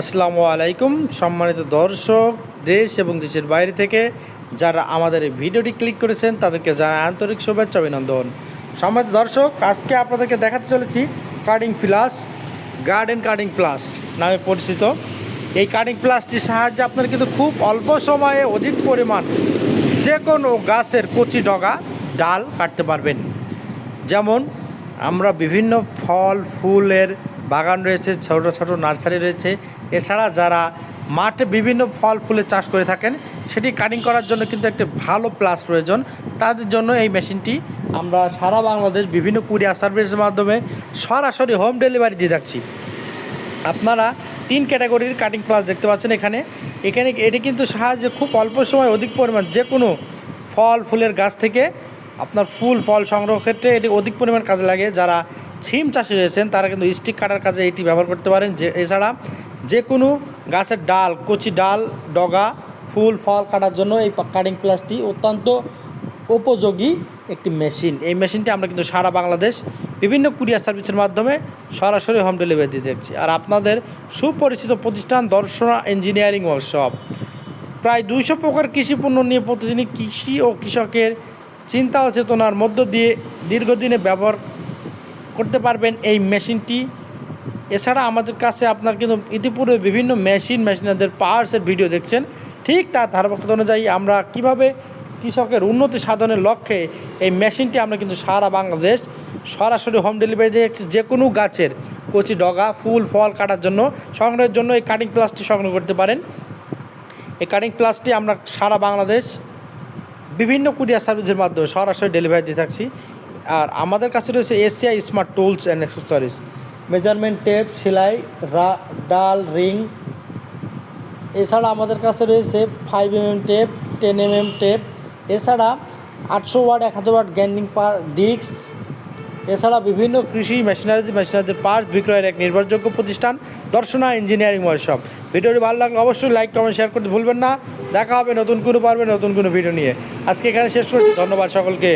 আসসালামু আলাইকুম, সম্মানিত দর্শক, দেশ এবং দেশের বাইরে থেকে যারা আমাদের এই ভিডিওটি ক্লিক করেছেন, তাদেরকে জানাই আন্তরিক শুভেচ্ছা, অভিনন্দন। সম্মানিত দর্শক, আজকে আপনাদেরকে দেখাতে চলেছি cutting plus garden cutting plus নামে পরিচিত। এই কাটিং প্লাসটির সাহায্যে আপনারা কিন্তু খুব অল্প সময়ে অধিক পরিমাণ যে কোনো গাছের কচি ডগা, ডাল কাটতে পারবেন। যেমন আমরা বিভিন্ন ফল, ফুলের বাগান রয়েছে, ছোটো ছোটো নার্সারি রয়েছে। এছাড়া যারা মাঠে বিভিন্ন ফল, ফুলের চাষ করে থাকেন, সেটি কাটিং করার জন্য কিন্তু একটি ভালো প্লাস প্রয়োজন। তাদের জন্য এই মেশিনটি আমরা সারা বাংলাদেশ বিভিন্ন কুরিয়ার সার্ভিসের মাধ্যমে সরাসরি হোম ডেলিভারি দিয়ে থাকছি আপনারা তিন ক্যাটাগরির কাটিং প্লাস দেখতে পাচ্ছেন এখানে। এখানে এটি কিন্তু সাহায্যে খুব অল্প সময় অধিক পরিমাণ যে কোনো ফল, ফুলের গাছ থেকে আপনার ফুল ফল সংগ্রহ ক্ষেত্রে এটি অধিক পরিমাণ কাজে লাগে। যারা ছিম চাষি রয়েছেন, তারা কিন্তু স্টিক কাটার কাজে এটি ব্যবহার করতে পারেন। যে, এছাড়া যে কোনো গাছের ডাল, কচি ডাল, ডগা, ফুল, ফল কাটার জন্য এই কাটিং প্লাসটি অত্যন্ত উপযোগী একটি মেশিন। এই মেশিনটি আমরা কিন্তু সারা বাংলাদেশ বিভিন্ন কুরিয়ার সার্ভিসের মাধ্যমে সরাসরি হোম ডেলিভারি দিয়ে দেখছি। আর আপনাদের সুপরিচিত প্রতিষ্ঠান দর্শনা ইঞ্জিনিয়ারিং ওয়ার্কশপ। প্রায় দুইশো প্রকার কৃষি পণ্য নিয়ে প্রতিদিনই কৃষি ও কৃষকের চিন্তা ও চেতনার মধ্য দিয়ে দীর্ঘদিনে ব্যবহার করতে পারবেন এই মেশিনটি এছাড়া আমাদের কাছে আপনার কিন্তু ইতিপূর্বে বিভিন্ন মেশিন, মেশিনারদের পাওয়ার্সের ভিডিও দেখছেন ঠিক তার ধারাবাহিকতা অনুযায়ী আমরা কীভাবে কৃষকের উন্নতি সাধনের লক্ষ্যে এই মেশিনটি আমরা কিন্তু সারা বাংলাদেশ সরাসরি হোম ডেলিভারি দিয়ে। যে কোনো গাছের কচি ডগা, ফুল, ফল কাটার জন্য, সংগ্রহের জন্য এই কাটিং প্লাসটি সংগ্রহ করতে পারেন এই কাটিং প্লাসটি আমরা সারা বাংলাদেশ বিভিন্ন কুরিয়ার সার্ভিসের মাধ্যমে সরাসরি ডেলিভারি দিয়ে থাকছি। আর আমাদের কাছে রয়েছে Asia smart tools and accessories measurement tape সেলাই ডাল, রিং। এছাড়া আমাদের কাছে রয়েছে five MM tape ten MM tape এছাড়া আটশো ওয়াট, এক হাজার ওয়াট গ্যান্ডিং পা ডিস্ক এছাড়া বিভিন্ন কৃষি মেশিনারি মেশিনারি পার্টস বিক্রয়ের এক নির্ভরযোগ্য প্রতিষ্ঠান, দর্শনা ইঞ্জিনিয়ারিং ওয়ার্কশপ ভিডিওটি ভালো লাগলে অবশ্যই লাইক কমেন্ট শেয়ার করতে ভুলবেন না। দেখা হবে নতুন কোনো পারবে, নতুন কোনো ভিডিও নিয়ে। আজকে এখানে শেষ করছি। ধন্যবাদ সকলকে।